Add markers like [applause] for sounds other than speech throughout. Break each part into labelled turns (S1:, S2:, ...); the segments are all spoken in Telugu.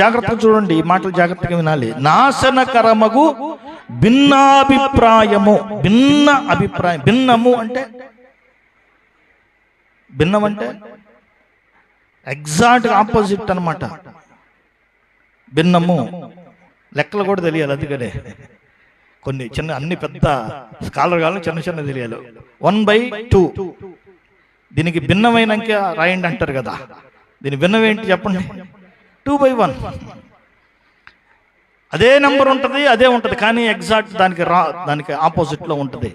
S1: జాగ్రత్తగా చూడండి ఈ మాటలు జాగ్రత్తగా వినాలి. నాశనకరమగు భిన్నాభిప్రాయము భిన్న అభిప్రాయం భిన్నము అంటే భిన్నం అంటే ఎగ్జాక్ట్ ఆపోజిట్ అన్నమాట. భిన్నము. లెక్కలు కూడా తెలియాలి అందుకనే. కొన్ని చిన్న అన్ని పెద్ద స్కాలర్ కావాలి చిన్న చిన్న తెలియాలి. వన్ బై టూ దీనికి భిన్నమైనక రాయండి అంటారు కదా. దీని భిన్నం ఏంటి చెప్పండి? టూ బై వన్ అదే నెంబర్ ఉంటుంది అదే ఉంటుంది కానీ ఎగ్జాక్ట్ దానికి రా దానికి ఆపోజిట్లో ఉంటుంది.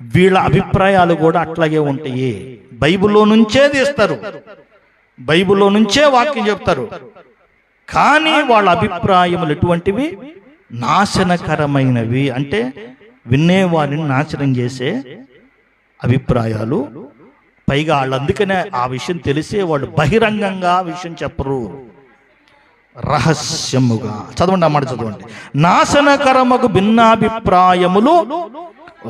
S1: వీళ్ళ అభిప్రాయాలు కూడా అట్లాగే ఉంటాయి. బైబిల్లో నుంచే తీస్తారు. బైబిల్లో నుంచే వాక్యం చెప్తారు. కానీ వాళ్ళ అభిప్రాయములు ఎటువంటివి? నాశనకరమైనవి. అంటే వినేవారిని నాశనం చేసే అభిప్రాయాలు. పైగా వాళ్ళు అందుకనే ఆ విషయం తెలిసే వాళ్ళు బహిరంగంగా ఆ విషయం చెప్పరు. రహస్యముగా. చదవండి ఆ చదవండి. నాశనకరముకు భిన్నాభిప్రాయములు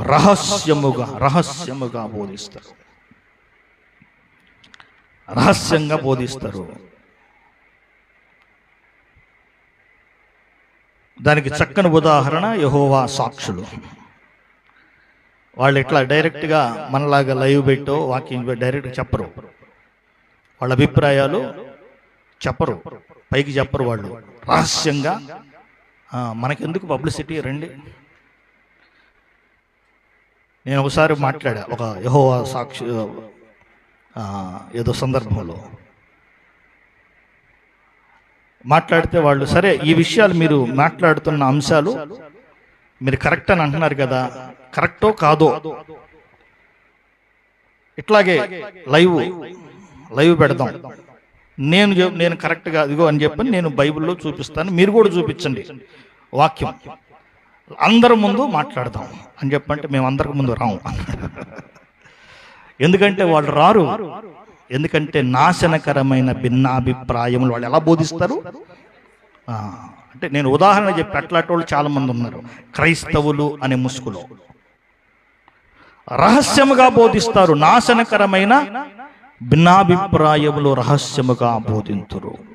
S1: రహస్యముగా రహస్యముగా బోధిస్తారు. రహస్యంగా బోధిస్తారు. దానికి చక్కని ఉదాహరణ యహోవా సాక్షులు. వాళ్ళు ఇట్లా డైరెక్ట్గా మనలాగా లైవ్ పెట్టో వాకింగ్ డైరెక్ట్ చెప్పరు. వాళ్ళ అభిప్రాయాలు చెప్పరు. పైకి చెప్పరు వాళ్ళు. రహస్యంగా మనకెందుకు పబ్లిసిటీ? రండి. నేను ఒకసారి మాట్లాడా ఒక యహోవా సాక్షి ఏదో సందర్భంలో. మాట్లాడితే వాళ్ళు సరే ఈ విషయాలు మీరు మాట్లాడుతున్న అంశాలు మీరు కరెక్ట్ అని అంటున్నారు కదా కరెక్టో కాదో? ఇట్లాగే లైవ్ లైవ్ పెడదాం. నేను చెప్- నేను కరెక్ట్గా ఇదిగో అని చెప్పని నేను బైబిల్లో చూపిస్తాను. మీరు కూడా చూపించండి. వాక్యం. అందరి ముందు మాట్లాడదాం అని చెప్పంటే మేము అందరికి ముందు రాము. [laughs] ఎందుకంటే వాళ్ళు రారు. ఎందుకంటే నాశనకరమైన భిన్నాభిప్రాయములు వాళ్ళు ఎలా బోధిస్తారు? అంటే నేను ఉదాహరణ చెప్పి అట్లాంటి వాళ్ళు చాలా మంది ఉన్నారు. క్రైస్తవులు అనే ముసుగులో. రహస్యముగా బోధిస్తారు నాశనకరమైన భిన్నాభిప్రాయములు రహస్యముగా బోధింతురు.